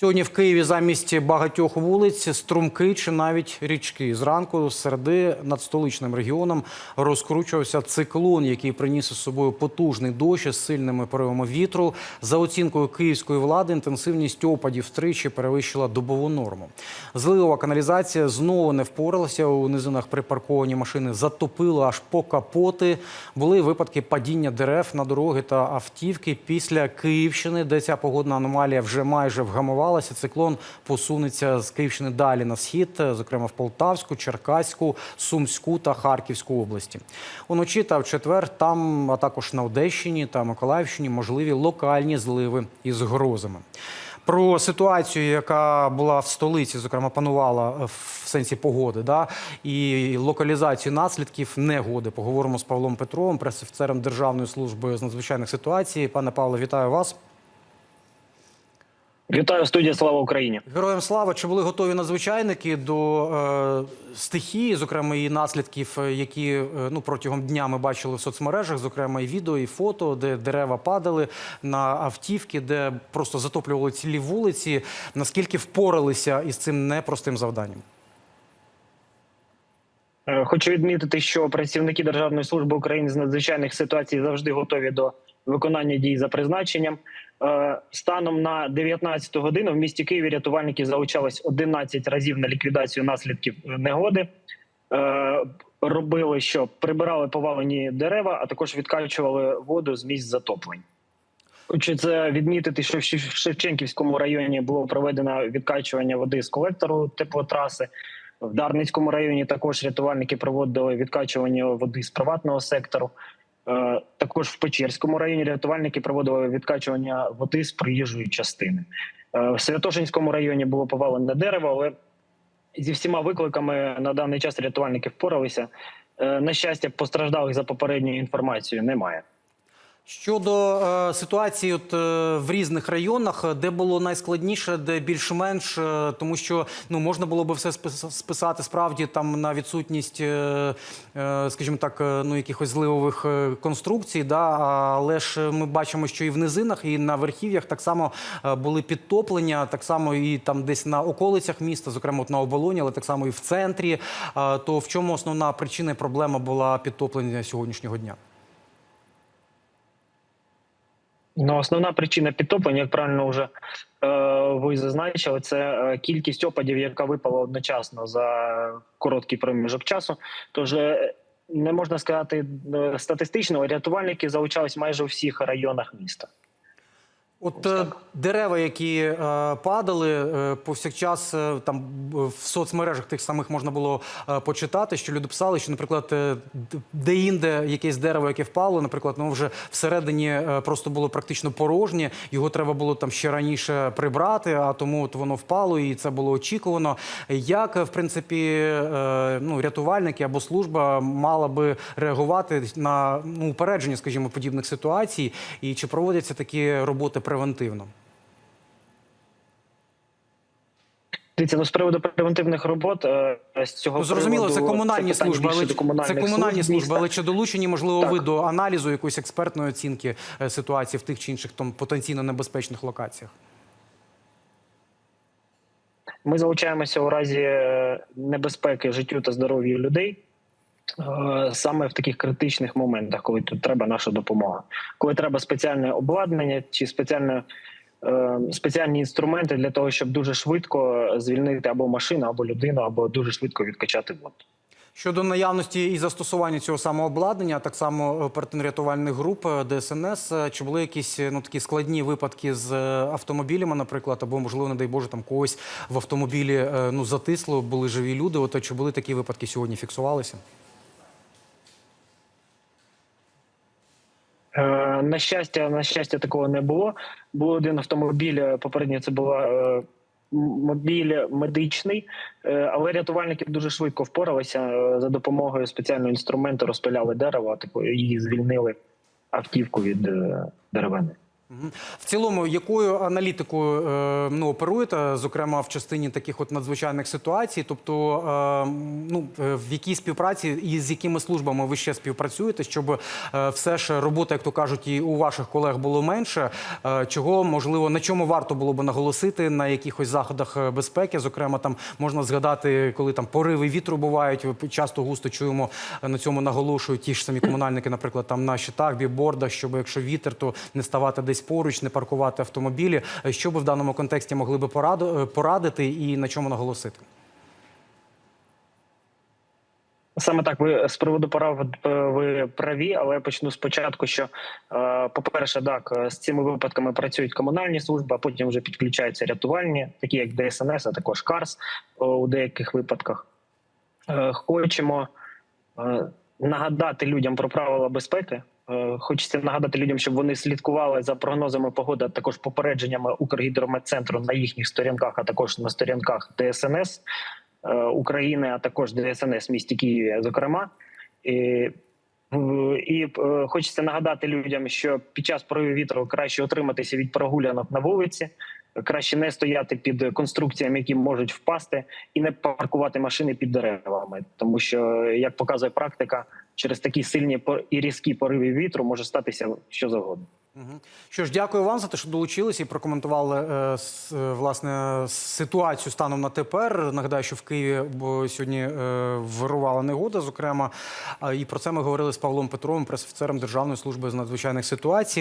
Сьогодні в Києві замість багатьох вулиць струмки чи навіть річки. Зранку середи над столичним регіоном розкручувався циклон, який приніс із собою потужний дощ із сильними поривами вітру. За оцінкою київської влади, інтенсивність опадів втричі перевищила добову норму. Зливова каналізація знову не впоралася. У низинах припарковані машини затопило аж по капоти. Були випадки падіння дерев на дороги та автівки. Після Київщини, де ця погодна аномалія вже майже вгамувалася, циклон посунеться з Київщини далі на схід, зокрема в Полтавську, Черкаську, Сумську та Харківську області. Уночі та в четвер там, а також на Одещині та Миколаївщині, можливі локальні зливи із грозами. Про ситуацію, яка була в столиці, зокрема панувала в сенсі погоди, да, і локалізацію наслідків негоди. Поговоримо з Павлом Петровим, прес-офіцером Державної служби з надзвичайних ситуацій. Пане Павло, вітаю вас. Вітаю студія Слава Україні. Героям слава. Чи були готові надзвичайники до е, стихії, зокрема і наслідків, е, які е, ну протягом дня ми бачили в соцмережах, зокрема і відео, і фото, де дерева падали на автівки, де просто затоплювали цілі вулиці. Наскільки впоралися із цим непростим завданням? Е, Хочу відмітити, що працівники Державної служби України з надзвичайних ситуацій завжди готові до виконання дій за призначенням. Е, Станом на 19 годину в місті Києві рятувальники залучались 11 разів на ліквідацію наслідків е, негоди. Е, Робили що прибирали повалені дерева, а також відкачували воду з місць затоплень. Хочу це відмітити, що в Шев- Шевченківському районі було проведено відкачування води з колектору теплотраси. В Дарницькому районі також рятувальники проводили відкачування води з приватного сектору. Е, Також в Печерському районі рятувальники проводили відкачування води з проїжджої частини. Е, В Святошинському районі було повалене дерево, але зі всіма викликами на даний час рятувальники впоралися. Е, На щастя, постраждалих за попередньою інформацією немає. Щодо е, ситуації, от е, в різних районах, е, де було найскладніше, де більш-менш, е, тому що ну можна було би все спис- списати справді там на відсутність, е, е, скажімо так, е, ну якихось зливових е, конструкцій. Да, але ж ми бачимо, що і в низинах, і на верхів'ях так само е, були підтоплення, так само і там десь на околицях міста, зокрема от на оболоні, але так само і в центрі. Е, То в чому основна причина і проблема була підтоплення сьогоднішнього дня? Ну, основна причина підтоплення, як правильно вже е, ви зазначили, це е, кількість опадів, яка випала одночасно за короткий проміжок часу. Тож е, не можна сказати е, статистично, рятувальники залучались майже у всіх районах міста. От е, дерева, які е, падали, е, повсякчас е, там в соцмережах тих самих можна було е, почитати, що люди писали, що, наприклад, е, де-інде якесь дерево, яке впало, наприклад, ну вже всередині е, просто було практично порожнє. Його треба було там ще раніше прибрати, а тому от воно впало, і це було очікувано. Як, в принципі, е, ну, рятувальники або служба мала би реагувати на ну, упередження, скажімо, подібних ситуацій, і чи проводяться такі роботи превентивно? Дивіться, ну з приводу превентивних робот е, з цього Ну, зрозуміло, це комунальні питання служби, але це комунальні служби, міста. але чи долучені, можливо, Так. ви до аналізу якоїсь експертної оцінки е, ситуації в тих чи інших там потенційно небезпечних локаціях? Ми залучаємося у разі е, небезпеки життю та здоров'ю людей. Е, Саме в таких критичних моментах, коли тут треба наша допомога, коли треба спеціальне обладнання чи спеціальне, е, спеціальні інструменти для того, щоб дуже швидко звільнити або машину, або людину, або дуже швидко відкачати воду. Щодо наявності і застосування цього самого обладнання, так само оперативно-рятувальних груп е, ДСНС, е, чи були якісь е, ну такі складні випадки з е, автомобілями, наприклад, або можливо, не дай Боже, там когось в автомобілі е, ну затисло, були живі люди. От е, чи були такі випадки сьогодні? Фіксувалися? На щастя, на щастя, такого не було. Був один автомобіль. е, Попередньо це була е, мобіль медичний, е, але рятувальники дуже швидко впоралися е, за допомогою спеціального інструменту, розпиляли дерево, типу і звільнили автівку від е, деревини. В цілому, якою аналітикою е, ну, оперуєте, зокрема в частині таких от надзвичайних ситуацій? Тобто, е, ну, е, в якій співпраці і з якими службами ви ще співпрацюєте, щоб все ж робота, як то кажуть, і у ваших колег було менше? Чого можливо на чому варто було би наголосити на якихось заходах безпеки? Зокрема, там можна згадати, коли там пориви вітру бувають. Часто густо чуємо на цьому наголошують ті ж самі комунальники, наприклад, там на щитах, бібордах, щоб якщо вітер, то не ставати десь поруч, не паркувати автомобілі. Е, Що ви в даному контексті могли би е, порадити і на чому наголосити? Саме так, ви з приводу прав е, ви праві, але я почну спочатку. Що е, по-перше, так з цими випадками працюють комунальні служби, а потім вже підключаються рятувальні, такі як ДСНС, а також КАРС у деяких випадках. Хочемо нагадати людям про правила безпеки. Е, Хочеться нагадати людям, щоб вони слідкували за прогнозами погоди, а також попередженнями Укргідрометцентру на їхніх сторінках, а також на сторінках ДСНС е, України, а також ДСНС місті Києві, зокрема. І, і е, хочеться нагадати людям, що під час прояву вітру краще утриматися від прогулянок на вулиці, краще не стояти під конструкціями, які можуть впасти, і не паркувати машини під деревами, тому що, як показує практика, через такі сильні і різкі пориви вітру може статися що завгодно. Що ж, дякую вам за те, що долучилися і прокоментували е, власне ситуацію станом на тепер. Нагадаю, що в Києві сьогодні е, вирувала негода. Зокрема, і про це ми говорили з Павлом Петровим, прес-офіцером Державної служби з надзвичайних ситуацій.